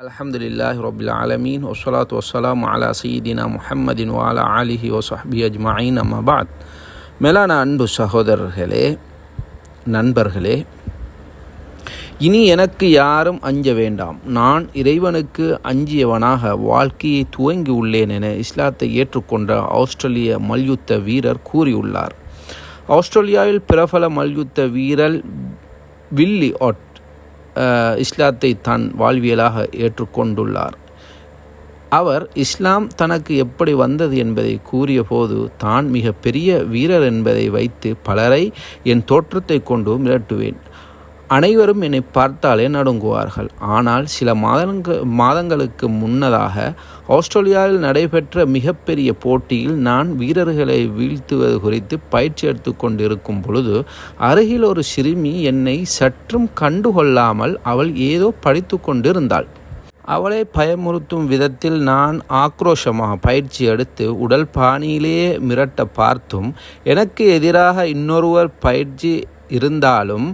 அலமதுல்லாஹ் ரபில் ஆலமீன் ஒசலாத் வசலாம் அலா சயீதினா முஹம்மதின் வாலா அலிஹி ஒசஹபி அஜ்மாயின் அம்மாபாத் மெலான அன்பு சகோதரர்களே நண்பர்களே இனி எனக்கு யாரும் அஞ்ச வேண்டாம். நான் இறைவனுக்கு அஞ்சியவனாக வாழ்க்கையை துவங்கி உள்ளேன் என இஸ்லாத்தை ஏற்றுக்கொண்ட ஆஸ்திரேலிய மல்யுத்த வீரர் கூறியுள்ளார். ஆஸ்திரேலியாவில் பிரபல மல்யுத்த வீரர் வில்லி ஒட் இஸ்லாத்தை தன் வாழ்வியலாக ஏற்றுக்கொண்டுள்ளார். அவர் இஸ்லாம் தனக்கு எப்படி வந்தது என்பதை கூறியபோது தான் மிக பெரிய வீரர் என்பதை வைத்து பலரை என் தோற்றத்தை கொண்டு மிரட்டுவேன். அனைவரும் என்னை பார்த்தாலே நடுங்குவார்கள். ஆனால் சில மாதங்க மாதங்களுக்கு முன்னதாக ஆஸ்திரேலியாவில் நடைபெற்ற மிகப்பெரிய போட்டியில் நான் வீரர்களை வீழ்த்துவது குறித்து பயிற்சி எடுத்து கொண்டிருக்கும் பொழுது அருகில் ஒரு சிறுமி என்னை சற்றும் கண்டுகொள்ளாமல் அவள் ஏதோ படித்து கொண்டிருந்தாள். அவளை பயமுறுத்தும் விதத்தில் நான் ஆக்ரோஷமாக பயிற்சி எடுத்து உடல் பாணியிலேயே மிரட்ட பார்த்தும் எனக்கு எதிராக இன்னொருவர் பயிற்சி இருந்தாலும்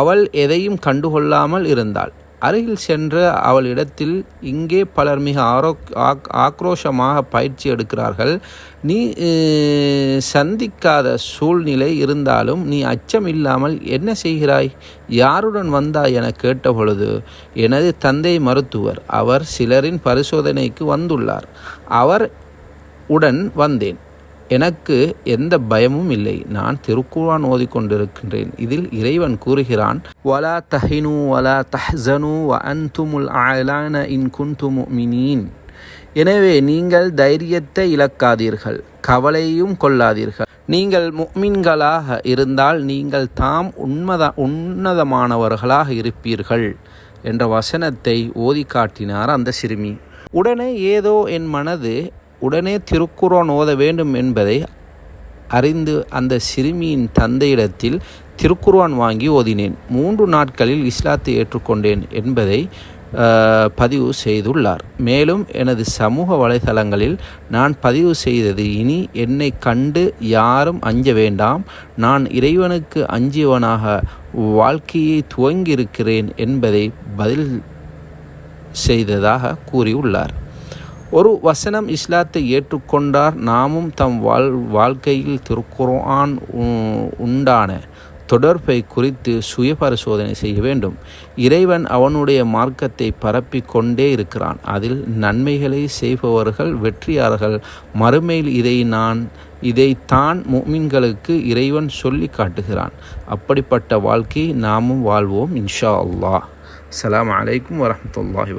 அவள் எதையும் கண்டுகொள்ளாமல் இருந்தாள். அருகில் சென்ற அவளிடத்தில் இங்கே பலர் மிக ஆரோக் ஆக் ஆக்ரோஷமாக பயிற்சி எடுக்கிறார்கள். நீ சந்திக்காத சூழ்நிலை இருந்தாலும் நீ அச்சம் இல்லாமல் என்ன செய்கிறாய்? யாருடன் வந்தாய் என கேட்டபொழுது எனது தந்தை மருத்துவர். அவர் சிலரின் பரிசோதனைக்கு வந்துள்ளார். அவர் உடன் வந்தேன். எனக்கு எந்த பயமும் இல்லை. நான் திருக்குறான் ஓதிக்கொண்டிருக்கின்றேன். இதில் இறைவன் கூறுகிறான் வலா தஹினு வலா தஹ்சனு வ அன்துமுல் ஆலான இன் குந்து எனவே நீங்கள் தைரியத்தை இழக்காதீர்கள் கவலையும் கொள்ளாதீர்கள். நீங்கள் முக்மின்களாக இருந்தால் நீங்கள் தாம் உண்மத உன்னதமானவர்களாக இருப்பீர்கள் என்ற வசனத்தை ஓதி காட்டினார் அந்த சிறுமி. உடனே ஏதோ என் மனது உடனே திருக்குர்ஆன் ஓத வேண்டும் என்பதை அறிந்து அந்த சிறுமியின் தந்தையிடத்தில் திருக்குர்ஆன் வாங்கி ஓதினேன். மூன்று நாட்களில் இஸ்லாத்தை ஏற்றுக்கொண்டேன் என்பதை பதிவு செய்துள்ளார். மேலும் எனது சமூக வலைதளங்களில் நான் பதிவு செய்தது இனி என்னை கண்டு யாரும் அஞ்ச வேண்டாம். நான் இறைவனுக்கு அஞ்சியவனாக வாழ்க்கையை துவங்கியிருக்கிறேன் என்பதை பதில் செய்ததாக கூறியுள்ளார். ஒரு வசனம் இஸ்லாத்தை ஏற்றுக்கொண்டார் நாமும் தம் வாழ் வாழ்க்கையில் திருக்குர்ஆன் உண்டான தொடர்பை குறித்து சுய பரிசோதனை செய்ய வேண்டும். இறைவன் அவனுடைய மார்க்கத்தை பரப்பிக் கொண்டே இருக்கிறான். அதில் நன்மைகளை செய்பவர்கள் வெற்றியாளர்கள். மறுமையில் இதை நான் இதைத்தான் முமின்களுக்கு இறைவன் சொல்லி காட்டுகிறான். அப்படிப்பட்ட வாழ்க்கையை நாமும் வாழ்வோம் இன்ஷா அல்லாஹ். அலாம் அலைக்கும் வரஹ்மத்துல்லாஹி